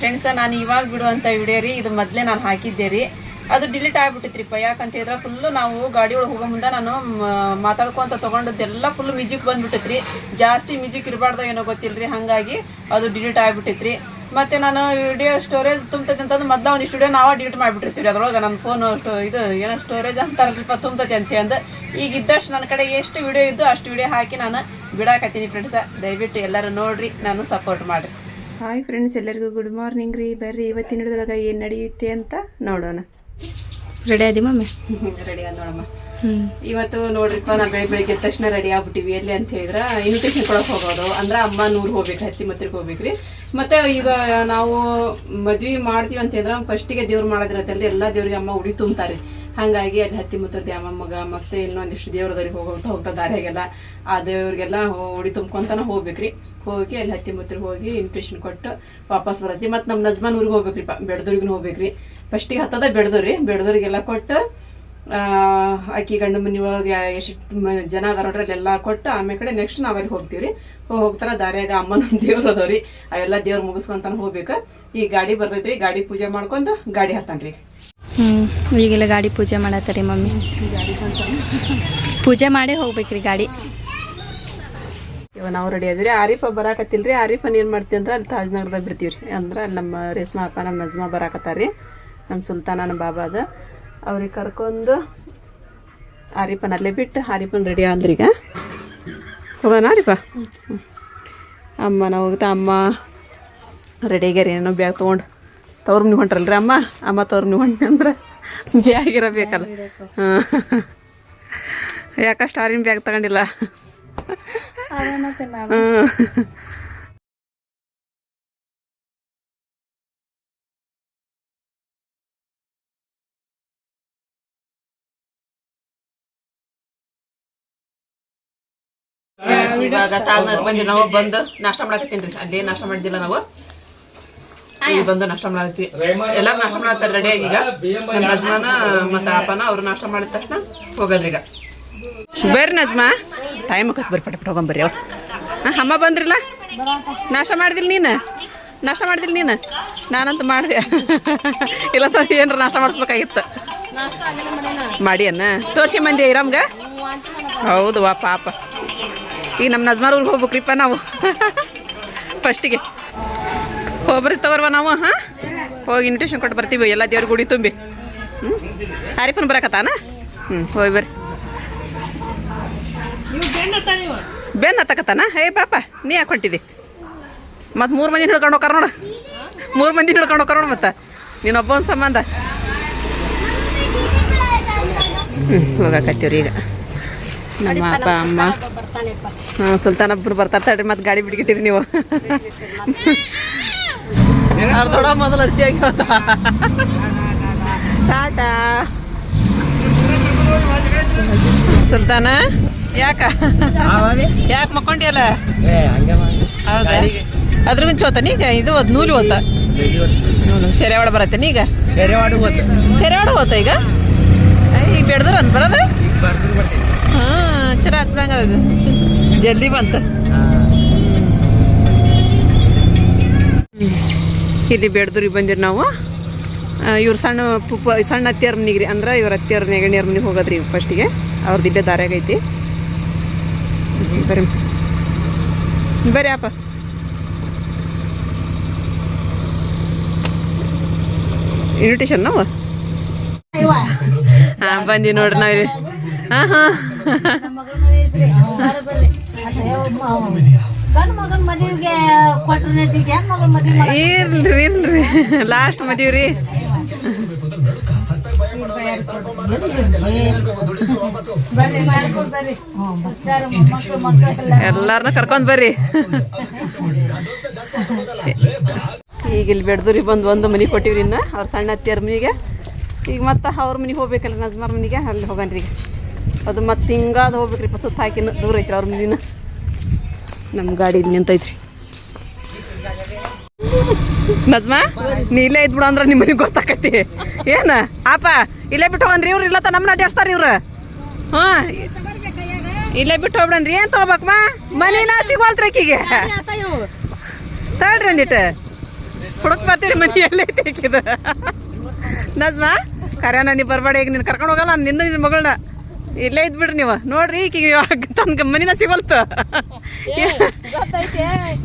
Friends ನಾನು ಇವಾಗ ಬಿಡುವಂಥ video ರೀ, ಇದು ಮೊದಲೇ ನಾನು ಹಾಕಿದ್ದೆ ರೀ. ಅದು ಡಿಲೀಟ್ ಆಗಿಬಿಟ್ಟಿತ್ರಿಪ್ಪ ಯಾಕಂತ ಹೇಳಿದ್ರೆ ಫುಲ್ಲು ನಾವು ಗಾಡಿ ಒಳಗೆ ಹೋಗೋ ಮುಂದೆ ನಾನು ಮಾತಾಡ್ಕೊಂತ ತೊಗೊಂಡದ್ದೆಲ್ಲ ಫುಲ್ ಮ್ಯೂಸಿಕ್ ಬಂದ್ಬಿಟ್ಟೈತ್ರಿ. ಜಾಸ್ತಿ ಮ್ಯೂಸಿಕ್ ಇರಬಾರ್ದು ಏನೋ ಗೊತ್ತಿಲ್ಲ ರೀ ಹಾಗಾಗಿ ಅದು ಡಿಲೀಟ್ ಆಗಿಬಿಟ್ಟಿತ್ರಿ. ಮತ್ತು ನಾನು ವಿಡಿಯೋ ಸ್ಟೋರೇಜ್ ತುಂಬತೈತೆ ಅಂತಂದು ಮೊದಲ ಒಂದು ವಿಡಿಯೋ ನಾವೇ ಡಿಲೀಟ್ ಮಾಡಿಬಿಟ್ಟಿರ್ತೀವಿ ಅದರೊಳಗೆ ನನ್ನ ಫೋನು ಸ್ಟೋ ಇದು ಏನೋ ಸ್ಟೋರೇಜ್ ಅಂತಾರಲ್ಪ ತುಂಬತೈತೆ ಅಂತಂದು ಈಗ ಇದ್ದಷ್ಟು ನನ್ನ ಕಡೆ ಎಷ್ಟು ವಿಡಿಯೋ ಇದ್ದು ಅಷ್ಟು ವಿಡಿಯೋ ಹಾಕಿ ನಾನು ಬಿಡಾಕತ್ತೀನಿ ಫ್ರೆಂಡ್ಸ ದಯವಿಟ್ಟು ಎಲ್ಲರೂ ನೋಡಿರಿ, ನಾನು ಸಪೋರ್ಟ್ ಮಾಡಿರಿ. ಹಾಯ್ ಫ್ರೆಂಡ್ಸ್ ಎಲ್ಲರಿಗೂ ಗುಡ್ ಮಾರ್ನಿಂಗ್ ರೀ. ಬರ್ರಿ ಇವತ್ತಿನ ಹಿಡಿದೊಳಗೆ ಏನು ನಡೆಯುತ್ತೆ ಅಂತ ನೋಡೋಣ. ರೆಡಿ ಆದಿ ಮಮ್ಮಿ? ರೆಡಿ ಆದ ನೋಡಮ್ಮ. ಇವತ್ತು ನೋಡ್ರಿಪ್ಪ ನಾ ಬೆಳಿಗ್ಗೆ ಬೆಳಿಗ್ಗೆ ತಕ್ಷಣ ರೆಡಿ ಆಗ್ಬಿಟ್ಟಿವಿ. ಎಲ್ಲಿ ಅಂತ ಹೇಳಿದ್ರೆ ಇನ್ವಿಟೇಷನ್ ಕೊಡಕ್ ಹೋಗೋದು. ಅಂದ್ರೆ ಅಮ್ಮ ನೂರು ಹೋಗ್ಬೇಕು ಹತ್ತಿ ಮತ್ತಿಗೆ ಹೋಗ್ಬೇಕ್ರಿ ಮತ್ತೆ ಈಗ ನಾವು ಮದ್ವೆ ಮಾಡ್ತೀವಿ ಅಂತ ಹೇಳಿದ್ರೆ ಫಸ್ಟಿಗೆ ದೇವ್ರು ಮಾಡೋದಿರತ್ತಲ್ರಿ ಎಲ್ಲ ದೇವ್ರಿಗೆ ಅಮ್ಮ ಉಡಿ ತುಂಬ್ತಾರೆ. ಹಾಗಾಗಿ ಅಲ್ಲಿ ಹತ್ತಿ ಮುತ್ತ ಅಮ್ಮ ಮತ್ತೆ ಇನ್ನೊಂದಿಷ್ಟು ದೇವ್ರದವ್ರಿಗೆ ಹೋಗೋಂತ ಹೋಗ್ತಾ ದಾರಿಯಾಗೆಲ್ಲ ಆ ದೇವ್ರಿಗೆಲ್ಲ ಉಡಿ ತುಂಬ್ಕೊಂತಾನ ಹೋಗ್ಬೇಕ್ರಿ. ಹೋಗಿ ಅಲ್ಲಿ ಹತ್ತಿ ಮುತ್ತರಿಗೆ ಹೋಗಿ ಇನ್ವಿಟೇಷನ್ ಕೊಟ್ಟು ವಾಪಸ್ ಬರತ್ತಿ. ಮತ್ತೆ ನಮ್ಮ ನಜ್ಮಾನ್ ಊರಿಗೆ ಹೋಗ್ಬೇಕ್ರಿ ಬೆಡ್ದೂರಿಗೂ ಹೋಗ್ಬೇಕ್ರಿ. ಫಸ್ಟಿಗೆ ಹತ್ತದ ಬೆಡ್ದೂರಿ. ಬೆಡ್ದೂರಿಗೆಲ್ಲ ಕೊಟ್ಟು ಅಕ್ಕಿ ಗಂಡು ಮನಿ ಒಳಗೆ ಎಷ್ಟು ಜನ ಅದಾರ ನೋಡ್ರಿ ಕೊಟ್ಟು ಆಮೇಲೆ ಕಡೆ ನೆಕ್ಸ್ಟ್ ನಾವಲ್ಲಿ ಹೋಗ್ತೀವಿ ರೀ ಹೋಗ್ತಾರ ದಾರಿಯಾಗ ಅಮ್ಮನ ದೇವ್ರು ಅದಾವ್ರಿ. ಅವೆಲ್ಲ ದೇವ್ರು ಮುಗಿಸ್ಕೊಂತ ಹೋಗ್ಬೇಕು. ಈ ಗಾಡಿ ಬರ್ತೈತ್ರಿ, ಗಾಡಿ ಪೂಜೆ ಮಾಡ್ಕೊಂಡು ಗಾಡಿ ಹತ್ತಾನ್ರಿ. ಹ್ಞೂ ಈಗೆಲ್ಲ ಗಾಡಿ ಪೂಜೆ ಮಾಡತ್ತರಿ ಮಮ್ಮಿ. ಪೂಜೆ ಮಾಡೇ ಹೋಗ್ಬೇಕ್ರಿ ಗಾಡಿ. ಇವಾಗ ನಾವು ರೆಡಿ ಆದ್ರಿ ಆರಿಫ ಬರಾಕತ್ತಿಲ್ರಿ. ಆರಿಫನ್ ಏನು ಮಾಡ್ತೀವಿ ಅಂದ್ರೆ ಅಲ್ಲಿ ತಾಜ್ನಗರದಾಗ ಬಿಡ್ತೀವಿ ರೀ ಅಂದ್ರೆ ಅಲ್ಲಿ ನಮ್ಮ ರೇಷ್ಮಾ ಅಪ್ಪ ನಮ್ಮ ಮಜ್ಮಾ ಬರಾಕತ್ತಾರ್ರಿ. ನಮ್ಮ ಸುಲ್ತಾನನ ಬಾಬಾ ಅದ. ಅವ್ರಿಗೆ ಕರ್ಕೊಂಡು ಆರಿಫನ್ ಅಲ್ಲೇ ಬಿಟ್ಟು ಆರಿಫನ್ ರೆಡಿ ಆದ್ರಿ ಈಗ. ಹೋಗೋಣ ಆರೀಫ. ಅಮ್ಮ ನಾವು ಹೋಗ್ತಾ ಅಮ್ಮ. ರೆಡಿ ಆಗ್ಯಾರ ಏನೋ ಬ್ಯಾಗ್ ತೊಗೊಂಡು. ತವ್ರ ಮನೆ ಹೊಂಟ್ರಲ್ರಿ ಅಮ್ಮ? ಅಮ್ಮ ತವ್ರ ಮನೆ ಹೊಂಟ್ನಿ ಅಂದ್ರೆ ಬ್ಯಾಗ್ ಇರಬೇಕಲ್ಲ ಹಾಂ. ಯಾಕೆ ಸ್ಟಾರಿನ ಬ್ಯಾಗ್ ತಗೊಂಡಿಲ್ಲ? ಹ್ಞೂ ಇವಾಗ ತಾಜ್ ಬಂದಿ ನಾವು ಬಂದು ನಾಷ್ಟ ಮಾಡಕತ್ತೀನಿ ರೀ ಅಲ್ಲೇ ನಾಷ್ಟ ಮಾಡಿದಿಲ್ಲ ನಾವು. ಬಂದು ನಾಷ್ಟ ಮಾಡತ್ತಿ ಎಲ್ಲಾರು ನಾಷ್ಟ ಮಾಡತ್ತಾರೆ ರೆಡಿ ಆಗಿ ಈಗ? ನಮ್ಮ ನಜ್ಮಾನ ಮತ್ತು ಅಪ್ಪನ ಅವ್ರು ನಾಷ್ಟ ಮಾಡಿದ ತಕ್ಷಣ ಹೋಗೋದ್ರಿ ಈಗ. ಬರ್ರಿ ನಜ್ಮಾ. ಟೈಮ್ ಬರ್ರಿ ಪಟ ಪಟ ಅವ್ರು. ಅವ್ ಹಾಂ ಅಮ್ಮ ಬಂದ್ರಿಲ್ಲ? ನಾಷ್ಟ ಮಾಡಿದಿಲ್ಲ ನೀನು? ನಾಷ್ಟ ಮಾಡಿದಿಲ್ಲ ನೀನು? ನಾನಂತೂ ಮಾಡಿದೆ. ಇಲ್ಲ ಏನಾರ ನಾಷ್ಟ ಮಾಡಿಸ್ಬೇಕಾಗಿತ್ತು. ಮಾಡಿ ಅನ್ನ. ತೋರ್ಸಿ ಮಂದಿ ಇರಮ್ಗ. ಹೌದು ವಾ ಪಾಪ. ಈಗ ನಮ್ಮ ನಜ್ಮಾರ್ ಊರಿಗೆ ಹೋಗ್ಬೇಕ್ರಿಪ್ಪ ನಾವು. ಫಸ್ಟಿಗೆ ಹೋಗ್ಬರ್ರಿ ತಗೋರ್ವ ನಾವು, ಹಾಂ? ಹೋಗಿ ಇನ್ವಿಟೇಷನ್ ಕೊಟ್ಟು ಬರ್ತೀವಿ, ಎಲ್ಲ ದೇವ್ರ ಗುಡಿ ತುಂಬಿ. ಹ್ಞೂ ಹರಿಫನ್ ಬರಕತ್ತಾನ? ಹ್ಞೂ ಹೋಗಿ ಬರ್ರಿ. ಬೆನ್ ಹತ್ತಕತ್ತಾನ? ಹೇ ಪಾಪ, ನೀ ಯಾಕೆ ಹೊಂಟಿದಿ? ಮತ್ತು ಮೂರು ಮಂದಿ ಹಿಡ್ಕೊಂಡು ಹೋಗಾರ ನೋಡು. ಮೂರು ಮಂದಿ ಹಿಡ್ಕೊಂಡು ಹೋಗಾರ ನೋಡು ಮತ್ತೆ. ನೀನೊಬ್ಬ ಒಂದು ಸಂಬಂಧ. ಹ್ಞೂ ಹೋಗಕತ್ತೀವ್ರಿ ಈಗ. ನಮ್ಮ ಅಪ್ಪ, ಅಮ್ಮ. ಹಾಂ, ಸುಲ್ತಾನೊಬ್ರು ಬರ್ತಾರೆ ತಡ್ರಿ, ಮತ್ತು ಗಾಡಿ ಬಿಡ್ಗಿಟ್ಟಿರಿ ನೀವು. ಅರ್ಧೊಡ ಮೊದಲು ಹಸಿಯಾಗಿ ಆಗಿ ಟಾಟಾ. ಸುಲ್ತಾನ? ಯಾಕ? ಯಾಕೆ ಮಕ್ಕೊಂಡಿಯಲ್ಲ? ಹೌದಾ? ಅದ್ರ ಮುಂಚೆ ಹೋತ ಈಗ ಇದು ಓದ್ ನೂಲು ಓದ್ತ ಶೆರೆವಾಡ ಬರತ್ತೇನೆ ಈಗ ಸೆರೆವಾಡ ಒಳ ಹೋತ. ಈಗ? ಐ, ಈಗ ಬೆಡ್ದ್ರ ಅಂತ ಬರೋದ? ಹಾಂ ಚರ ಅದು. ಜಲ್ದಿ ಬಂತ. ಇಲ್ಲಿ ಬೆಡ್ದೂರಿಗೆ ಬಂದಿರಿ ನಾವು. ಇವ್ರು ಸಣ್ಣ ಪುಪ್ಪ, ಸಣ್ಣ ಅತ್ತಿಯರ ಮನೆಗೆ ಅಂದ್ರೆ ಇವ್ರ ಅತ್ತಿಯರ ನೆಗಣಿಯರ ಮನೆಗೆ ಹೋಗೋದ್ರಿ ಫಸ್ಟಿಗೆ ಅವ್ರದ್ದು ಇಲ್ಲೇ ದಾರ್ಯಾಗ ಐತಿ. ಬರ್ರಿ. ಅಪ್ಪ. ಇನ್ವಿಟೇಷನ್ ನಾವು? ಹಾಂ ಬಂದಿ ನೋಡ್ರಿ ನಾವಿಲ್ಲಿ ಹಾಂ ಹಾಂ. ಇಲ್ರಿ ಇರ್ಲಿ. ಲಾಸ್ಟ್ ಮದುವೆ ರೀ. ಎಲ್ಲಾರನ್ನ ಕರ್ಕೊಂಡ್ ಬರ್ರಿ. ಈಗ ಇಲ್ಲಿ ಬೆಡ್ದೂರಿಗೆ ಬಂದು ಒಂದು ಮನೆ ಕೊಟ್ಟಿವ್ರಿ ಇನ್ನ, ಅವ್ರ ಸಣ್ಣ ಅತ್ತಿಯರ್ ಮನೆಗೆ. ಈಗ ಮತ್ತೆ ಅವ್ರ ಮನೆಗೆ ಹೋಗ್ಬೇಕಲ್ಲ, ನಜ್ಮಾರ್ ಮನಿಗೆ ಅಲ್ಲಿ ಹೋಗನ್ರಿ ಅದು ಮತ್ತೆ ಹಿಂಗಾದ ಹೋಗ್ಬೇಕ್ರಿ ಸುತ್ತ ಹಾಕಿನ ದೂರ ಐತ್ರಿ ಅವ್ರ ಮನಿನ. ನಮ್ಮ ಗಾಡಿ ಇಲ್ಲಿ ನಿಂತೈತ್ರಿ. ನಜ್ಮಾ, ನೀ ಇಲ್ಲೇ ಇದ್ಬಿಡು ಅಂದ್ರೆ ನಿಮ್ಮ ಮನೆಗೆ ಗೊತ್ತಾಕತಿ. ಏನ? ಆಪ, ಇಲ್ಲೇ ಬಿಟ್ಟು ಹೋಗನ್ರಿ ಇವ್ರು ಇಲ್ಲ ತ ನಮ್ಮನ್ನ ಅಡ್ಡಾಡ್ಸ್ತಾರ ಇವ್ರು. ಹಾ, ಇಲ್ಲೇ ಬಿಟ್ಟು ಹೋಗ್ಬಿಡನ್ರಿ, ಏನು ತಗೋಬೇಕಮ್ಮ ಮನೇನ ಸಿಗೋಲ್ತ್ರಿ ಆಕಿಗೆ. ತಡ್ರಿ ಅಂದಿಟ್ಟು ಹುಡುಕ್ ಬರ್ತೀರಿ ಮನಿ, ಎಲ್ಲೇ ನಜ್ಮಾ, ಕರ್ಯಾನ ನೀ ಬರಬೇಡ, ಈಗ ನೀನು ಕರ್ಕೊಂಡು ಹೋಗಲ್ಲ ನಾನು ನಿನ್ನ ನಿನ್ನ ಮಗಳನ್ನ ಇಲ್ಲೇ ಇದ್ಬಿಡ್ರಿ ನೀವು. ನೋಡ್ರಿ ಈಗ ತನ್ಗೆ ಮನಿನ ಸಿಗಲ್ತು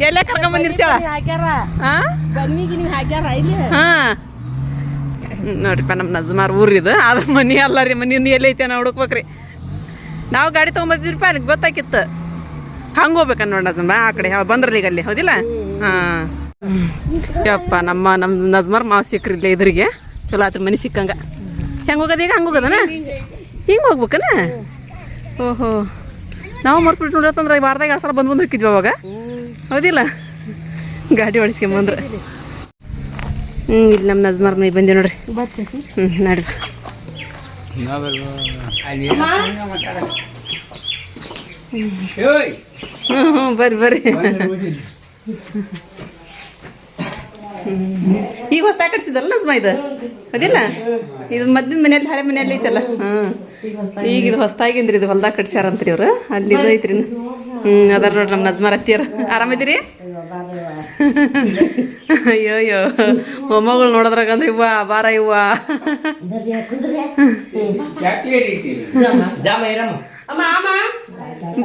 ಎಲ್ಲೇ ಕರ್ಕೊಂಡ್ ಬಂದಿರ್ಸ ಹಾ ಹಾ. ನೋಡ್ರಿಪ್ಪ ನಮ್ಮ ನಜ್ಮಾರ್ ಊರಿದು. ಆದ್ರೆ ಮನಿ ಅಲ್ಲ ರೀ ಮನಿ ನೀ ಎಲ್ಲೈತೆ ನಾವು ಹುಡುಕ್ಬೇಕ್ರಿ. ನಾವು ಗಾಡಿ ತೊಗೊಂಬಂದಿದ್ರಿಪ್ಪ ನನಗೆ ಗೊತ್ತಾಕಿತ್ತು. ಹಂಗೆ ಹೋಗ್ಬೇಕನ್ ನೋಡಿ ನಜ್ಮ ಆ ಕಡೆ ಯಾವ ಬಂದ್ರಲ್ಲ ಈಗ ಅಲ್ಲಿ ಹೌದಿಲ್ಲ? ಹಾಂ. ಯಪ್ಪ ನಮ್ಮ ನಮ್ಮ ನಜ್ಮಾರ್ ಮಾವು ಸಿಕ್ರಿ ಇಲ್ಲ ಇದ್ರಿಗೆ. ಚಲೋ ಆತ್ರಿ ಮನಿ ಸಿಕ್ಕಂಗ. ಹೆಂಗೆ ಹೋಗೋದ ಈಗ? ಹಂಗೆ ಹೋಗೋದನ? ಹಿಂಗೆ ಹೋಗ್ಬೇಕನ? ಓಹೋ. ನಾವು ಮರ್ಸ್ಬಿಟ್ಟು ನೋಡತ್ತಂದ್ರೆ ವಾರದಾಗ ಎರಡು ಸಲ ಬಂದು ಬಂದು ಹೋಗಿದ್ವಿ ಅವಾಗ. ಹೌದಿಲ್ಲ? ಗಾಡಿ ಓಡಿಸ್ಕೊಂಬಂದ್ರೆ. ಹ್ಞೂ ಇಲ್ಲಿ ನಮ್ಮ ನಜ್ಮಾರ್ ಮೈ ಬಂದೆ ನೋಡ್ರಿ. ಹ್ಞೂ ನಡ್ರಿ. ಹ್ಞೂ ಹ್ಞೂ ಬರ್ರಿ ಬರ್ರಿ. ಈಗ ಹೊಸ್ತಾ ಕಟ್ಸಿದಲ್ಲ ನಜ್ಮಾ ಇದು ಅದಿಲ್ಲ ಇದು ಮದ್ದಿನ ಮನೆಯಲ್ಲಿ, ಹಳೆ ಮನೆಯಲ್ಲಿ ಐತಲ್ಲ? ಹಾಂ ಈಗ ಇದು ಹೊಸ್ತಾಗಿಂದ್ರಿ ಇದು ಹೊಲ್ದಾಗ ಕಟ್ಸ್ಯಾರಂತ್ರಿ ಇವ್ರು. ಅಲ್ಲಿ ಇದು ಐತ್ರಿ. ಹ್ಮ್ ಅದಾರ ನೋಡ್ರಿ ನಮ್ಮ ನಜ್ಮಾರ್ ಅತ್ತಿಯರ ಆರಾಮಿದ್ದೀರಿ ಅಯ್ಯೋ ಅಯ್ಯೋ. ಮೊಮ್ಮಗಳು ನೋಡೋದ್ರಾಗ ಅಂದ್ರೆ ಇವ್ವ ಬಾರ ಇವ್ವ.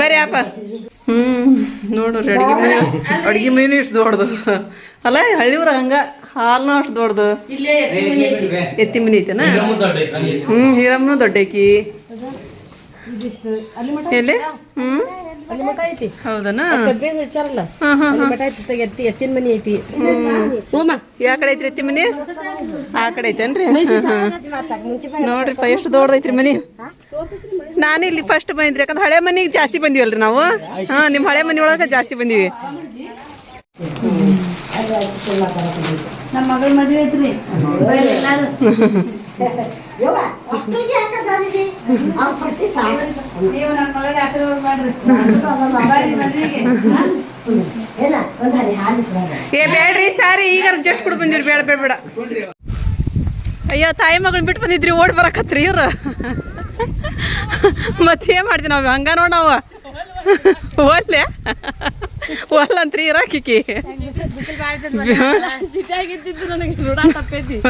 ಬರ್ರಿ ಅಪ್ಪ. ಹ್ಮ್ ನೋಡ್ರಿ ಅಡಿಗೆ ಮನೆ. ಅಡಿಗೆ ಮನೆ ಇಷ್ಟು ದೊಡ್ಡದು. ಅಲ್ಲ ಹಳ್ಳಿವ್ರ ಹಂಗ ಹಾಲ್ನು ಅಷ್ಟು ದೊಡ್ಡದು. ಎತ್ತಿ ಮನಿ ಐತೆನ? ಹ್ಮ್ ಹೀರಮ್ಮನು ದೊಡ್ಡಕಿ ಎಲ್ಲಿ? ಹ್ಮ್ ಹೌದನ? ಹಾ ಹಾ ಎತ್ತಿನ ಮನಿ ಐತಿ. ಯಾ ಕಡೆ ಐತ್ರಿ ಎತ್ತಿ ಮನಿ? ಆ ಕಡೆ ಐತೇನ್ರಿ? ಹಾ, ಹಾ. ನೋಡ್ರಿಪ್ಪ ಎಷ್ಟು ದೊಡ್ಡದೈತ್ರಿ ಮನಿ. ನಾನು ಇಲ್ಲಿ ಫಸ್ಟ್ ಬಂದ್ರಿ ಯಾಕಂದ್ರೆ ಹಳೆ ಮನಿಗೆ ಜಾಸ್ತಿ ಬಂದಿವಲ್ರಿ ನಾವು. ಹಾ ನಿಮ್ಮ ಹಳೆ ಮನಿ ಒಳಗ ಜಾಸ್ತಿ ಬಂದಿವಿ. ನಮ್ಮ ಮಗಳ ಮದ್ವೆ ಐತ್ರಿ. ನೀವು ನನ್ನ ಆಶೀರ್ವಾದ ಮಾಡ್ರಿ. ಬರ್ರಿ ಮದ್ವೆಗೆ ಏ ಬೇಡ್ರಿ ಚಾರಿ ಈಗ ಜಸ್ಟ್ ಕೂಡ ಬಂದಿರಿ ಬೇಡ ಬೇಡ ಬೇಡ. ಅಯ್ಯೋ ತಾಯಿ ಮಗಳನ್ನ ಬಿಟ್ಟು ಬಂದಿದ್ರಿ ಓಡ್ ಬರಕತ್ರಿ ಇವ್ರ. ಮತ್ತೇನ್ ಮಾಡ್ತೀವಿ ನಾವು ಹಂಗ ನೋಡ್ ನಾವು. ಒಲ್ಲೆ? ಒಲ್ಲಂತ್ರಿ ಇರಾಕಿಕಿ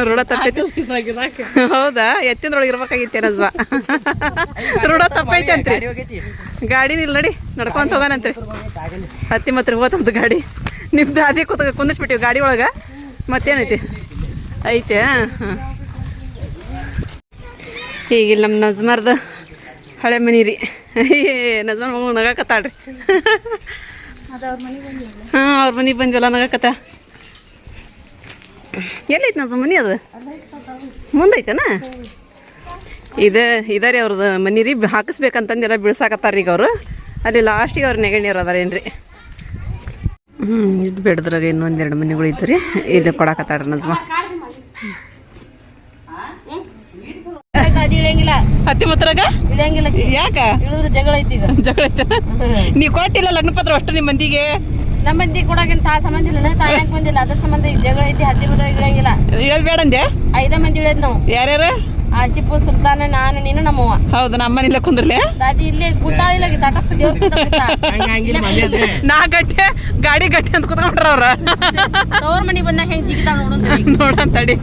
ಋಣ ತಪ್ಪೈತಿ. ಹೌದಾ? ಎತ್ತಿನೊಳಗೆ ಇರ್ಬೇಕಾಗಿತ್ತೆ ನಜ್ವಾ ರೂಢ ತಪ್ಪೈತಿ ಅಂತ್ರಿ. ಗಾಡಿ ನಿಲ್ ನಡಿ, ನಡ್ಕೊಂತ ಹೋಗೋಣಂತ್ರಿ. ಹತ್ತಿ ಮತ್ತೆ ಹೋತಂತ ಗಾಡಿ. ನಿಮ್ದು ಅದೇ ಕೂತ ಕುಂದಿಸ್ಬಿಟ್ಟಿವಿ ಗಾಡಿ ಒಳಗೆ. ಮತ್ತೇನೈತಿ? ಐತೆ, ಹಾಂ ನಮ್ಮ ನಜ್ಮಾರ್ದ ಹಳೆ ಮನಿ ರೀ ನಜ್ಮಾರ್ ಮಗು ನಗಾಕತ್ತಾಳ್ರಿ. ಹಾಂ ಅವ್ರ ಮನೆಗೆ ಬಂದ್ವಲ್ಲ ನಗಾಕತ್ತ ಎಲ್ಲೈತೆ ನಮ್ಮ ಮನಿ ಅದು? ಮುಂದೈತನ? ಇದು ಇದಾರೆ ಅವ್ರದ್ದು ಮನಿ ರೀ ಹಾಕಿಸ್ಬೇಕಂತಂದು ಎಲ್ಲ ಬೀಳ್ಸಾಕತ್ತಾರ ಈಗ ಅವರು. ಅಲ್ಲಿ ಲಾಸ್ಟಿಗೆ ಅವ್ರ ನೆಗಣಿಯವ್ರು ಅದಾರ ಏನ್ರಿ ಹ್ಞೂ ಇದು ಬೆಡ್ದ್ರಾಗ ಇನ್ನೊಂದೆರಡು ಮನೆಗಳು ಇದ್ದು ರೀ. ಇದು ಕೊಡಕತ್ತಾಡ್ರಿ ನಜ್ಮ. ಅದು ಇಳಿಯಂಗಿಲ್ಲ. ಮತ್ರಾಗ ಇಳಿಯಂಗಿಲ್ಲ ಯಾಕ? ಇಳಿದ್ರೆ ಜಗಳ ಐತಿ ಈಗ. ಜಗಳ ಐತ ನೀ ಕೊಟ್ಟಿಲ್ಲ ಲಗ್ನ ಪತ್ರ ಅಷ್ಟು ನಿಮ್ಮ ಮಂದಿಗೆ? ನಮ್ಮ ಮಂದಿ ಕೊಡಾಗಿನ ತಾ ಸಂಬಂಧ ಇಲ್ಲ. ತಾ ಬಂದಿಲ್ಲ. ಅದ್ರ ಸಂಬಂಧ ಈಗ ಜಗಳ ಐತಿ ಹತ್ತಿ ಮದ್ವೆ ಇಡಂಗಿಲ್ಲ ಇಳದ್ ಬೇಡ ಅಂದೆ? ಐದ ಮಂದಿ ಇಳದ್ ನಾವು. ಯಾರ್ಯಾರ? ಆಶಿಪು ಸುಲ್ತಾನ ನಾನು ನೀನು ನಮ್ಮವ್ವ. ಹೌದು ನಮ್ಮ ಮನೆಲ್ಲ ಕುಂದ್ರಲೆ? ದಾದಿ ಇಲ್ಲಿ ಕೂತಾಳಿಲ್ಲ ತಟಸ್ಥ ದೇವ್ರ ನಾ ಗಟ್ಟೆ ಗಾಡಿ ಗಟ್ಟೆ ಅಂತ ಕುತ್ಕೊಂಡ್ರ ಅವ್ರ? ತವ್ರ ಮನಿ ಬಂದಾಗ ಹೆಂಗ್ ಜಿಗಿತಾಳ ನೋಡು ನೋಡಂತಡಿ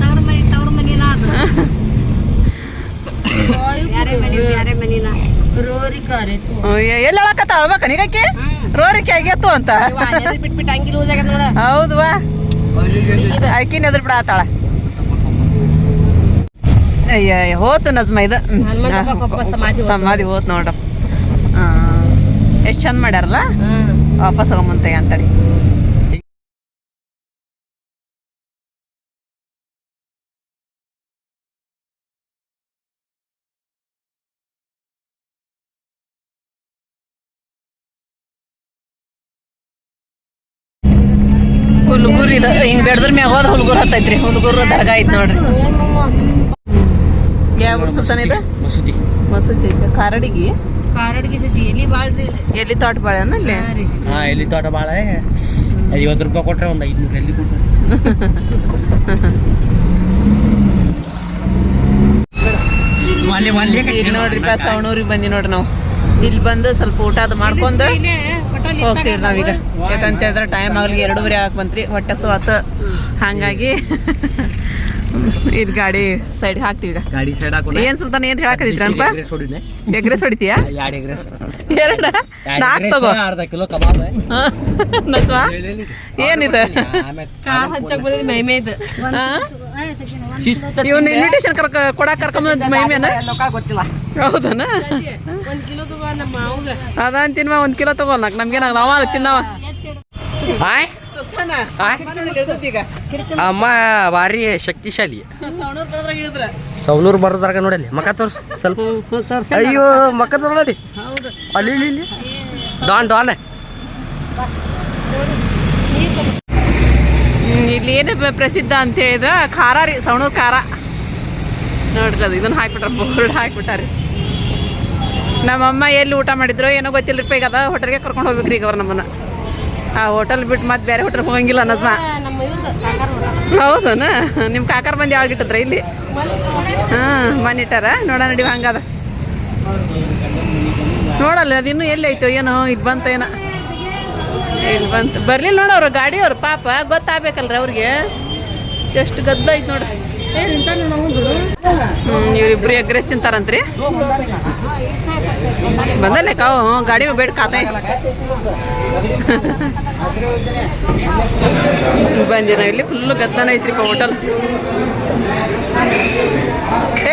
ತವ್ರ ಮನಿ ತವ್ರ ಮನಿನ ಅದು ಯಾರೇ ಮನಿ ಯಾರೇ ಮನಿನ ರೋರಿ ಕರೆತು ಎಲ್ಲ ಹೇಳಕತ್ತ ಅಳ್ಬೇಕ ನೀಗಕ್ಕೆ ರೋರಿಕೆ ಆಗೇತು ಅಂತ. ಹೌದ್ವಾ ಆಕಿನ ಎದ್ರ ಬಿಡ ಆತಾಳ. ಅಯ್ಯ ಹೋತು ನಜ್ಮ ಇದು. ಸಮಾಧಿ ಹೋತು. ನೋಡ್ರ ಎಷ್ಟು ಚಂದ ಮಾಡ್ಯಾರಲ್ಲ? ವಾಪಸ್ ಹೋಗಮಂತೆ ಅಂತಡಿ. ಹುಲ್ಗೂರ್ ಇದು ಹಿಂಗ್ ಬೆಡ್ದ್ರ ಮ್ಯಾಗ ಹೋದ ಹುಲ್ಗೂರ್ ಹತ್ತೈತ್ರಿ. ಹುಲ್ಗುರ್ ದರ್ಗಾ ಐತ್ ನೋಡ್ರಿ. ಯಾವ ಇದು? ಮಸೂತಿ ಐತೆ. ಕಾರಡಿಗಿ? ಬಾಳ್ರಿ ತೋಟ ಬಾಳೆನ ಅಲ್ಲಿ? ಹಾ ರೀ. ಹಾ ಎಲ್ಲಿ ತೋಟ ಭಾಳ ಐವತ್ತು ರೂಪಾಯಿ ಕೊಟ್ರೆ ಒಂದು ಐದ್ನೂರು ಎಲ್ಲಿ ಕೊಡ್ತಾರೆ ಈಗ ನೋಡ್ರಿಪ್ಪ ಸವಣೂರಿಗೆ ಬಂದಿ ನೋಡ್ರಿ ನಾವು. ಇಲ್ಲಿ ಬಂದು ಸ್ವಲ್ಪ ಊಟ ಅದು ಮಾಡ್ಕೊಂಡು ಹೋಗ್ತೀವಿ ನಾವೀಗ. ಯಾಕಂತ ಹೇಳಿದ್ರೆ ಟೈಮ್ ಆಗಲಿ ಎರಡೂವರೆ ಆಗಿ ಬಂತ್ರಿ. ಹೊಟ್ಟೆ ಆತು ಹಾಗಾಗಿ ಇದು ಗಾಡಿ ಸೈಡ್ ಹಾಕ್ತೀವಿ ಈಗ. ಗಾಡಿ ಸೈಡ್ ಏನ್ ಸುಲ್ತಾನ ಏನ್ ಹೇಳಕದಿದ್ರಪ್ಪ ಹೊಡಿನೆ ಎಗ್ರೆಸ್ ಹೊಡಿತೀಯ? ಎರಡು ಎಗ್ರೆಸ್. ಎರಡ? ನಾಲ್ಕು ತಗೋ. ಅರ್ಧ ಕಿಲೋ ಕಬಾಬ್. ಹಾ, ನಸ್ವಾ ಏನಿದೆ? ಇವನ್ ಇನ್ವಿಟೇಷನ್ ಕರ್ಕ ಕೊಡಾಕ್ ಕರ್ಕೊಂಬಂದ್ ಮೈಮೇನ ಗೊತ್ತಿಲ್ಲ. ಹೌದನ? ಅದಾನ್ ತಿನ್ವ ಒಂದ್ ಕಿಲೋ ನಮ್ಗೆ ನಾವ ತಿನ್ನವ. ಆಯ್. ಅಮ್ಮ ಭಾರಿ ಶಕ್ತಿಶಾಲಿ. ಸೌನೂರ್ ಬರೋದ್ರಾಗ ನೋಡಲಿ ನೋಡಲ್ಲಿ ಮಕ ತೋರ್ಸ್. ಸ್ವಲ್ಪ ಅಯ್ಯೋ ಮಕ ತೋರ್ಲಿ ಅಲ್ಲಿ ಇಲ್ಲಿ ಇಲ್ಲಿ. ಡಾನ್ ಡಾನ್. ಇಲ್ಲಿ ಏನು ಪ್ರಸಿದ್ಧ ಅಂತ ಹೇಳಿದ್ರ ಖಾರ ರೀ ಸೌಣೂರ್ ಖಾರ. ನೋಡ್ರಿ ಅದು ಇದನ್ನ ಹಾಕ್ಬಿಟ್ರ ಬೋರ್ಡ್ ಹಾಕ್ಬಿಟ್ಟಾರಿ. ನಮ್ಮಮ್ಮ ಎಲ್ಲಿ ಊಟ ಮಾಡಿದ್ರು ಏನೋ ಗೊತ್ತಿಲ್ಲ ಈಗ ಅದ ಹೋಟೆಲ್ಗೆ ಕರ್ಕೊಂಡು ಹೋಗ್ಬೇಕ್ರಿ ಈಗ ಅವ್ರು ನಮ್ಮನ್ನ. ಆ ಹೋಟೆಲ್ ಬಿಟ್ಟು ಮತ್ತೆ ಬೇರೆ ಹೋಟೆಲ್ ಹೋಗಂಗಿಲ್ಲ ಕಾಕಾರ ಹೌದನ? ನಿಮ್ಮ ಕಾಕರ್ ಬಂದು ಯಾವಾಗ ಇಟ್ಟದ್ರ ಇಲ್ಲಿ? ಹಾಂ ಮನೆ ಇಟ್ಟಾರ? ನೋಡ ನಡಿ ಹಂಗದ. ನೋಡಲ್ಲ ಅದು ಇನ್ನೂ ಎಲ್ಲಿ ಐತೋ ಏನೋ ಇದು ಬಂತ ಏನ. ಇಲ್ಲಿ ಬಂತು. ಬರ್ಲಿಲ್ಲ ಗಾಡಿ ಗಾಡಿಯವ್ರು ಪಾಪ ಗೊತ್ತಾಗ್ಬೇಕಲ್ರಿ ಅವ್ರಿಗೆ. ಎಷ್ಟು ಗದ್ದ ಐತೆ ನೋಡ್ರಿ ಇವ್ರಿಬ್ರು ಎಗ್ರೆಸ್ ತಿಂತಾರಂತ್ರಿ. ಬಂದಲ್ಲೇ ಕಾವು ಹ್ಞೂ ಗಾಡಿ ಬೇಡ ಕಾತೆ ನಾವು ಇಲ್ಲಿ ಫುಲ್ ಗದ್ದನ ಐತ್ರಿ ಹೋಟೆಲ್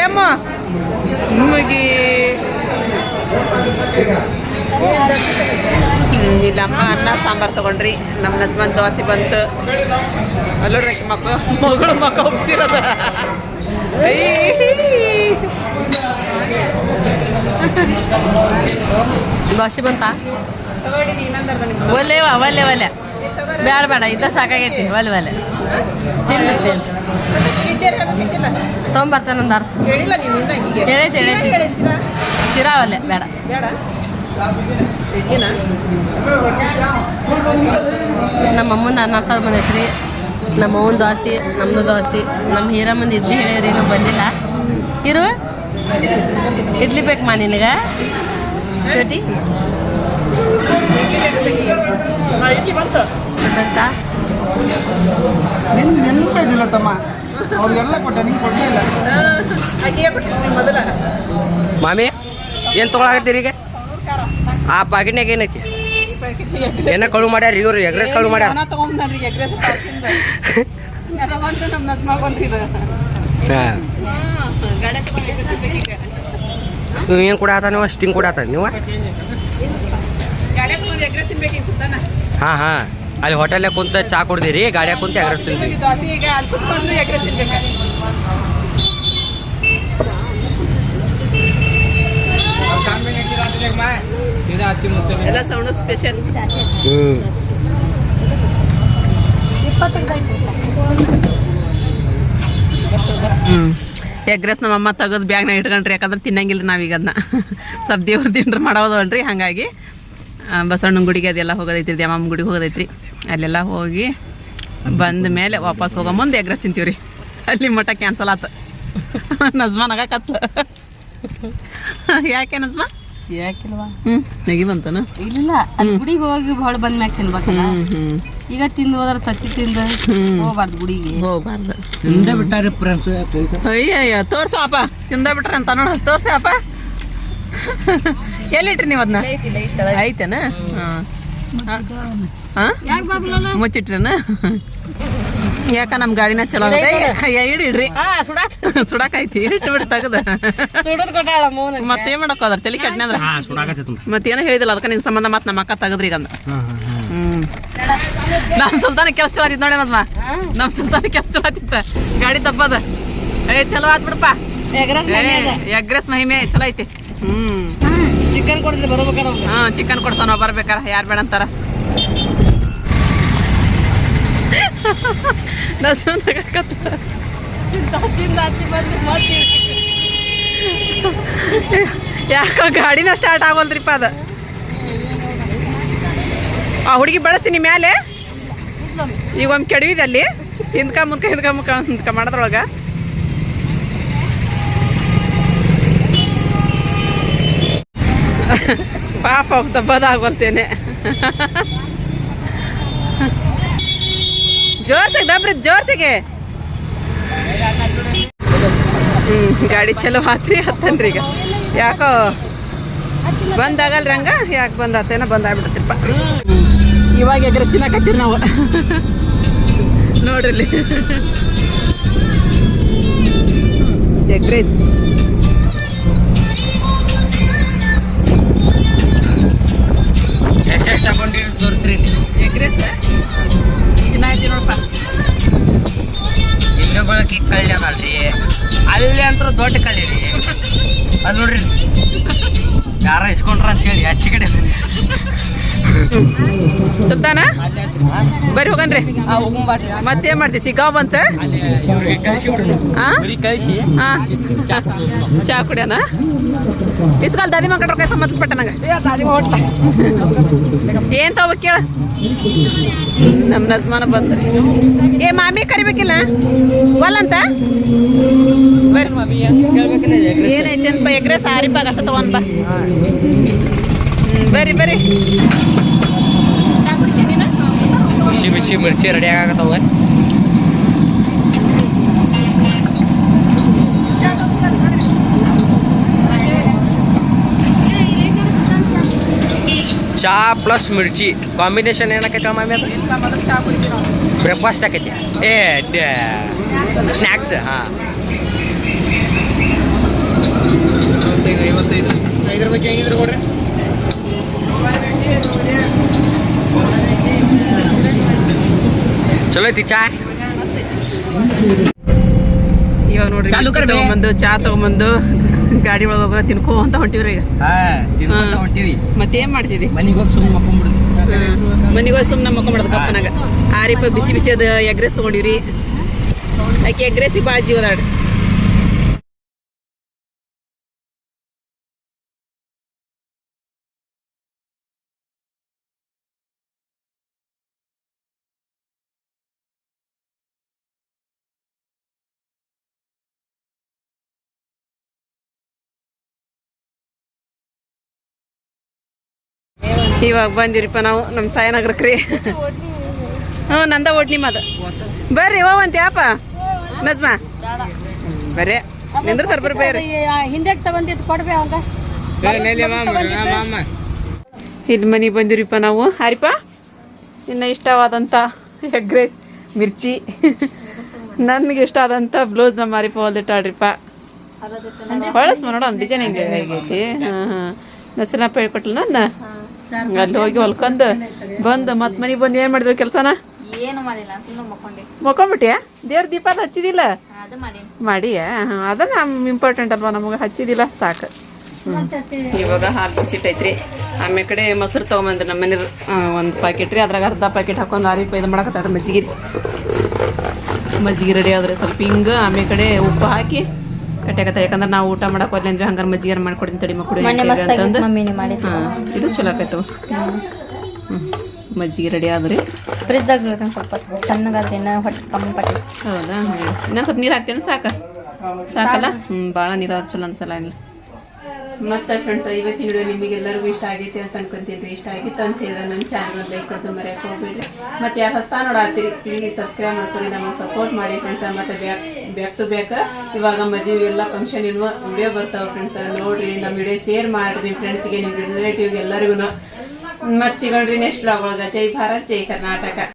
ಏಮ್ಮ ನಿಮಗೆ ಹ್ಮ್, ಇಲ್ಲ ಅಮ್ಮ ಅನ್ನ ಸಾಂಬಾರು ತಗೊಂಡ್ರಿ. ನಮ್ಮ ನಜ್ಮನ್ ದೋಸೆ ಬಂತು. ಅಲ್ಲೋಡ್ರಿ ಮಕ್ಕಳು ಮಗಳು ಮಕ್ಕ ಒಪ್ಸಿರೋದ. ದೋಸೆ ಬಂತ? ಒಲ್ಲೆ ಒಲ್ಲೆ ಒಲ್ಲೆ. ಬೇಡ ಬೇಡ ಇದ್ದ ಸಾಕಾಗೈತಿ. ಒಲ್ಲೆ ಒಲ್ಲೆ. ತಿನ್ಬಿಡ್ತೀನಿ ತೊಗೊಂಬರ್ತಾನಂದಾರ. ಹೇಳೈತಿ ಹೇಳೈತಿ ಶಿರಾ. ಒಲ್ಲೆ ಬೇಡ ಬೇಡ? ನಮ್ಮ ಅಮ್ಮನ ಅನ್ನ ಸಾರು ಬಂದೈತ್ರಿ ನಮ್ಮ ಅವ್ವನ ದೋಸೆ ನಮ್ಮದು ದೋಸೆ ನಮ್ಮ ಹೀರಮ್ಮನ ಇಡ್ಲಿ ಹೇಳ್ಯಾವ್ರಿ ಇನ್ನೂ ಬಂದಿಲ್ಲ. ಇರು. ಇಡ್ಲಿ ಬೇಕಮ್ಮ ನಿನಗೆ. ಜ್ಯೋತಿ. ನೆನಪಿಲ್ಲ ಬಂತು ನೆನಪಿದಿಲ್ಲ ತಮ್ಮ. ಅವ್ರಿಗೆಲ್ಲ ಕೊಟ್ಟೆ ನಿಂಗೆ ಕೊಡಲೇ ಇಲ್ಲ. ಹಾ, ಆಕಿಗೆ ಕೊಟ್ಟಿಲ್ಲ ಮೊದಲ. ಮಾಮಿ ಏನು ತೊಗೊಳಕತ್ತೀರಿ ಈಗ? ಆ ಪಾಕೆಟ್ನಾಗ ಏನೈತಿ? ಏನ ಕಳು ಮಾಡ್ಯಾರ ಇವ್ರು ಎಗ್ರೆಸ್ ಕಳು ಮಾಡ್ಯಾರ. ನೀವು ಏನು ಕೂಡ ಆತ ನೀವು? ಸ್ಟಿಂಗ್ ಕೂಡ ಆತ ನೀವು? ಹಾಂ ಹಾಂ. ಅಲ್ಲಿ ಹೋಟೆಲ್ ಕುಂತ ಚಾ ಕುಡ್ದಿರಿ ಗಾಡಿಯಾಗ ಕುಂತ ಎಗ್ರೆಸ್ ತಿಂದ್ರಿ ದೋಸೆ ಈಗ ಅಲ್ಲಿ ಕುತ್ಕೊಂಡು ಎಗ್ರೆಸ್ ತಿನ್ಬೇಕು ಎಲ್ಲ ಸ್ಪೆಷಲ್ ಎಗ್ ರೈಸ್ ನಮ್ಮಮ್ಮ ತಗದು ಬ್ಯಾಗ್ನಾಗ ಇಟ್ಕೊಂಡ್ರಿ, ಯಾಕಂದ್ರೆ ತಿನ್ನಂಗಿಲ್ಲ ನಾವೀಗ ಅದನ್ನ ಸ್ವಲ್ಪ ದೇವ್ರ ತಿಂಡ್ರೆ ಮಾಡೋದಲ್ರಿ ಹಾಗಾಗಿ. ಬಸವಣ್ಣನ ಗುಡಿಗೆ ಅದೆಲ್ಲ ಹೋಗೋದೈತ್ರಿ ದೇವಮ್ಮ ಗುಡಿಗೆ ಹೋಗೋದೈತ್ರಿ. ಅಲ್ಲೆಲ್ಲ ಹೋಗಿ ಬಂದ ಮೇಲೆ ವಾಪಸ್ ಹೋಗೋ ಮುಂದೆ ಎಗ್ ರೈಸ್ ತಿಂತೀವಿ ಅಲ್ಲಿ ಮಠ ಕ್ಯಾನ್ಸಲ್ ಆತ. ನಜ್ಮಾ ನಗಕತ್ತ ಯಾಕೆ ನಜ್ಮಾ? ಯಾಕಿಲ್ವಾ ಹ್ಞೂ ನೆಗಿ ಬಂತನ ಇಲ್ಲ ಅಲ್ಲಿ ಗುಡಿಗೆ ಹೋಗಿ ಭಾಳ ಬಂದ ಮ್ಯಾಗ ತಿನ್ಬೇಕಲ್ಲ? ಈಗ ತಿಂದು ಹೋದ್ರ ತತ್ತಿ ತಿಂದು ಹ್ಮ್. ಹೋಗ್ಬಾರ್ದು ಗುಡಿಗೆ. ಹೋಗ್ಬಾರ್ದು. ತಿಂದ ಬಿಟ್ಟಾರಿ ಫ್ರೆಂಡ್ಸ್ ಅಯ್ಯಯ್ಯ ತೋರ್ಸು ಅಪ್ಪ ತಿಂದ ಬಿಟ್ರೆ ಅಂತ ನೋಡ ತೋರ್ಸಿ ಅಪ್ಪ ಎಲ್ಲಿಟ್ರಿ ನೀವು ಅದನ್ನ ಐತೆನಾ? ಮುಚ್ಚಿಟ್ರನ? ಯಾಕ ನಮ್ ಗಾಡಿನ ಚಲೋ ಇಡ್ರಿ. ಸುಡಾಕೈತಿ ಇಟ್ಟು ಬಿಟ್ಟು ತೆಗದ. ಸುಡೋದ್ ಕೊಟ್ಟಾಳ ಮೌನ ಮತ್ತೇನ್ ಮಾಡಕ್ ಹೋದ್ರ? ತಲೆ ಕೆಟ್ಟನೆ ಅಂದ್ರ? ಮತ್ತೇನೋ ಹೇಳಿದಿಲ್ಲ ಅದಕ್ಕೆ ನಿನ್ ಸಂಬಂಧ ಮತ್ ನಮ್ಮ ಅಕ್ಕ ತೆಗದ್ರಿ ಈಗ ಹ್ಮ್. ನಮ್ ಸುಲ್ತಾನ ಕೆಲ್ಸ ಚಲೋ ಆತಿತ್ ನೋಡಿ ನದ್ಮ ನಮ್ ಸುಲ್ತಾನ ಕೆಲ್ಸ ಚಲೋ ಆತಿತ್ತ ಗಾಡಿ ತಪ್ಪದ. ಏ ಚಲೋ ಆತ್ ಬಿಡಪ್ಪ. ಎಗ್ರಸ್ ಎಗ್ರೆಸ್ ಮಹಿಮೆ ಚಲೋ ಐತಿ. ಹ್ಮ್. ಚಿಕನ್ ಕೊಡ್ತೀವಿ ಬರ್ಬೇಕಾರ ಹಾ ಚಿಕನ್ ಕೊಡ್ತಾನ ಬರ್ಬೇಕಾರ. ಯಾರ್ ಬೇಡ ಅಂತಾರ? ನಗಕತ್ತ ಬಂದು ಮತ್ತೆ ಯಾಕೋ ಗಾಡಿನ ಸ್ಟಾರ್ಟ್ ಆಗೋಲ್ರಿಪ್ಪ ಅದ. ಆ ಹುಡುಗಿ ಬಳಸ್ತೀನಿ ಮ್ಯಾಲೆ. ಈಗ ಒಮ್ಮೆ ಕೆಡವಿದೆ ಅಲ್ಲಿ. ಹಿಂದ್ಕ ಮುಂದ್ಕ, ಹಿಂದ್ಕ ಮುಖ ಹಿಂದ್ಕ ಮಾಡದ್ರೊಳಗ. ಪಾಪ ಹೋಗ್ತಾ ಬದಾಗೋಲ್ತೇನೆ ಜೋರ್ಸಿಗೆ ದಬ್ರಿ ಜೋರ್ಸಿಗೆ. ಹ್ಞೂ ಗಾಡಿ ಚಲೋ ಆತ್ರಿ ಹತ್ತನ್ರಿ ಈಗ. ಯಾಕೋ ಬಂದಾಗಲ್ರಿ ರಂಗ ಯಾಕೆ ಬಂದಾತೇನೋ ಬಂದಾಗ್ಬಿಡ್ತಿಪ್ಪ ಇವಾಗ ಎಗ್ರೆಸ್ ತಿನ್ನಕತ್ತೀರಿ ನಾವು. ನೋಡ್ರಿ ಎಗ್ರೈಸ್. ಎಗ್ರೆಸ್ ಎಷ್ಟೆಷ್ಟು ಹಾಕೊಂಡಿರಿ ತೋರಿಸ್ರಿ ಎಗ್ರೆಸ್? ಬಳಕೆ ಕಳ್ಳಿ ಅದಲ್ರಿ ಅಲ್ಲಿ ಅಂತೂ ದೊಡ್ಡ ಕಳ್ಳಿ ರೀ. ಅದು ನೋಡ್ರಿ. ಯಾರ ಇಸ್ಕೊಂಡ್ರ ಅಂತೇಳಿ ಹೇಳಿ ಕಡೆ ಸುತ್ತಾನ ಬರ್ರಿ ಹೋಗನ್ರಿ ಮತ್ತೇನ್ ಮಾಡ್ತಿ? ಸಿಗಾವ್ ಬಂತ ಚಾ ಕುಡಿಯೋಣ ಇಸ್ಕಾಲ್ ದಾದಿ ಮಕ್ಕಳ ರೊಕ್ಕ ಸಂಬಂಧಪಟ್ಟ ನಂಗೆ? ಏನ್ ತಗೋಬೇಕು ಕೇಳ? ನಮ್ಮ ನಜ್ಮಾನ ಬಂದ್ರಿ. ಏ, ಮಾಮಿ ಕರಿಬೇಕಿಲ್ಲ? ಒಲ್ಲಂತ? ಏನೈತಿ ಎಗ್ರೆ ಸಾರಿ ಪಾಗ ಅಷ್ಟ ತಗೊಂಡ್ ಬಾ. ಬರ್ರಿ ಬರ್ರಿ? ಬಿಸಿ ಬಿಸಿ ಮಿರ್ಚಿ ರೆಡಿ ಆಗತ್ತವ ಚಾ ಪ್ಲಸ್ ಮಿರ್ಚಿ ಕಾಂಬಿನೇಷನ್ ಏನಕ್ಕೈತೆ ಮಾಮಿ ಅದು ಇಲ್ಲ, ಮೊದಲು ಚಾ ಕುಡಿತೀವಿ ನಾವು ಬ್ರೇಕ್ಫಾಸ್ಟ್ ಆಕೈತಿ ಏ ಸ್ನ್ಯಾಕ್ಸ್ ಹಾಂ ಐವತ್ತೈದು ಐದು ರೂಪಾಯಿ ಹೆಂಗಿದ್ರು ಕೊಡ್ರಿ ಚಲೋ ಐತಿ ಚಾ? ಇವಾಗ ನೋಡ್ರಿ ಚಾಲು ಮಿರ್ಚಿ ತಗೊಂಡ್ಬಂದು ತಗೊಂಬಂದು ಚಾ ತಗೊಂಬಂದು ಗಾಡಿ ಒಳಗ ಹೋಗ ತಿನ್ಕೋ ಅಂತ ಹೊಂಟಿವ್ರಿ ಈಗ. ಹೊಂಟಿವಿ ಮತ್ತೇನ್ ಮಾಡ್ತಿದ್ವಿ ಮನೆಗೆ ಹೋಗಿ ಸುಮ್ಮನೆ ಮಕ್ಕೊಂಬಿಡುದು. ಮನೆಗೆ ಹೋಗಿ ಸುಮ್ಮನೆ ಮಕ್ಕೊಂಬಿಡೋದು ಕಪ್ಪನಾಗ ಆರಿಪ ಬಿಸಿ ಬಿಸಿ ಅದು ಎಗ್ ರೈಸ್ ತಗೊಂಡಿವ್ರಿ. ಆಕೆ ಎಗ್ ರೈಸಿಗೆ ಭಾಳ ಜೀವ ಇವಾಗ ಬಂದಿರಿಪ್ಪ ನಾವು ನಮ್ಮ ಸಾಯನಗರಕ್ಕೆ ರೀ ಹ್ಞೂ ನಂದ ಒಡ್ನಿ ಮದ. ಬರ್ರಿ ಹೋವಂತಿ ಯಾಪ? ನಜ್ಮಾ? ಬರ್ರಿ. ನಿಂದ್ರ ಬರ್ರಿ ಬೇರೆ. ಹಿಂದೆ ತಗೊಂಡಿದ್ದು ಕೊಡ್ಬೇ ಅವಂಗ. ಇಲ್ಲಿ ಮನೆಗೆ ಬಂದಿರಿಪ್ಪ ನಾವು. ಹಾರಿಪಾ ಇನ್ನು ಇಷ್ಟವಾದಂಥ ಎಗ್ ರೈಸ್ ಮಿರ್ಚಿ. ನನಗೆ ಇಷ್ಟ ಆದಂಥ ಬ್ಲೌಸ್ ನಮ್ಮ ಮಾರಿಪ ಹೊಲ್ದಿಟ್ಟಾಡ್ರಿಪ್ಪ ಹೊಳಸ್ ನೋಡೋಣ ಡಿಸೈನ್ ಹೆಂಗೆ ಆಗೈತಿ. ಹಾಂ ಹಾಂ. ನಸರನಪ್ಪ ಹೇಳ್ಕೊಟ್ಲ ನನ್ನ? ಅಲ್ಲಿ ಹೋಗಿ ಹೊಲ್ಕೊಂಡು ಬಂದು ಮತ್ತೆ ಮನೆಗೆ ಬಂದು ಏನು ಮಾಡಿದ್ವಿ ಕೆಲಸನ? ಏನು ಮಾಡಿಲ್ಲ ಸುಮ್ಮನೆ ಮಕ್ಕೊಂಡೆ. ಮಕ್ಕೊಂಬಿಟ್ಯಾ? ದೇವ್ರ ದೀಪ ಅದು ಹಚ್ಚಿದಿಲ್ಲ? ಅದು ಮಾಡಿ. ಮಾಡಿಯಾ? ಹಾಂ ಅದನ್ನ ಇಂಪಾರ್ಟೆಂಟ್ ಅಲ್ವಾ ನಮಗೆ ಹಚ್ಚಿದಿಲ್ಲ ಸಾಕು. ಇವಾಗ ಹಾಲು ಬಿಸಿಟ್ಟೈತ್ರಿ ಆಮೇಲೆ ಕಡೆ ಮೊಸರು ತೊಗೊಂಬಂದ್ರಿ ನಮ್ಮ ಮನೆಯವ್ರು. ಒಂದು ಪ್ಯಾಕೆಟ್ ರೀ ಅದ್ರಾಗ ಅರ್ಧ ಪ್ಯಾಕೆಟ್ ಹಾಕೊಂಡು ಆರಿ ಇದು ಮಾಡಕತ್ತಾಡ್ರಿ ಮಜ್ಜಿಗೆ. ರೀ ಮಜ್ಜಿಗೆ ರೆಡಿ ಆದ್ರೆ ಸ್ವಲ್ಪ ಹಿಂಗೆ ಆಮೇಲೆ ಕಡೆ ಉಪ್ಪು ಹಾಕಿ ಕಟ್ಟಾಕತ್ತ ಯಾಕಂದ್ರೆ ನಾವು ಊಟ ಮಾಡಕ್ಕೆ ಹೋಗ್ಲಿ ಅಂದ್ವಿ ಹಂಗಾರೆ ಮಜ್ಜಿಗೆ ಮಾಡ್ಕೊಡ್ತೀನಿ ತಡಿ ಮಕ್ಕಳು ಅಂತಂದು. ಹಾಂ ಇದು ಚಲೋ ಆಕೈತು. ಹ್ಞೂ ಮಜ್ಜಿಗೆ ರೆಡಿ ಆದ್ರಿ. ಫ್ರಿಜ್ದಾಗ ಸ್ವಲ್ಪ ತಣ್ಣಗಾದ್ರೆ ಹೊಟ್ಟೆ ಕಮ್ಮಿ ಪಟ್ಟಿ. ಹೌದಾ ಇನ್ನೊಂದು ಸ್ವಲ್ಪ ನೀರು ಹಾಕ್ತೇನೆ ಸಾಕ. ಸಾಕಲ್ಲ? ಹ್ಞೂ ಭಾಳ ನೀರು ಆದ್ರೆ ಚಲೋ ಅನ್ಸಲ್ಲ ಇಲ್ಲ. ಮತ್ತೆ ಫ್ರೆಂಡ್ಸ್ ಇವತ್ತಿನ ವಿಡಿಯೋ ನಿಮಗೆಲ್ಲರಿಗೂ ಇಷ್ಟ ಆಗೈತಿ ಅಂತ ಅನ್ಕೊಂತಿದ್ರಿ. ಇಷ್ಟ ಆಗಿತ್ತು ಅಂತ ಹೇಳಿದ್ರೆ ನಮ್ಮ ಚಾನಲ್ ಲೈಕ್ ಕೊಟ್ಟು ಮರೆಯಕ್ಕೆ ಹೋಗ್ಬೇಡ್ರಿ. ಮತ್ತು ಯಾರು ಹೊಸ್ತಾ ನೋಡಾತೀರಿ ಪ್ಲೀಸ್ ಸಬ್ಸ್ಕ್ರೈಬ್ ಮಾಡ್ಕೊರಿ ನಮಗೆ ಸಪೋರ್ಟ್ ಮಾಡಿ ಫ್ರೆಂಡ್ಸ್ ಮತ್ತೆ ಬ್ಯಾಕ್ ಬ್ಯಾಕ್ ಟು ಬ್ಯಾಕ್ ಇವಾಗ ಮದುವೆ ಎಲ್ಲ ಫಂಕ್ಷನ್ ಇರುವ ವಿಡಿಯೋ ಬರ್ತಾವೆ ಫ್ರೆಂಡ್ಸ್ ನೋಡಿರಿ ನಮ್ಮ ವಿಡಿಯೋ ಶೇರ್ ಮಾಡಿರಿ ನಿಮ್ಮ ಫ್ರೆಂಡ್ಸ್ಗೆ ನಿಮ್ಮ ರಿಲೇಟಿವ್ಗೆ ಎಲ್ಲರಿಗೂ ಮತ್ತೆ ಸಿಗೋಣ್ರಿ ನೆಕ್ಸ್ಟ್ ಬ್ಲಾಗ್ ಒಳಗೆ. ಜೈ ಭಾರತ್, ಜೈ ಕರ್ನಾಟಕ.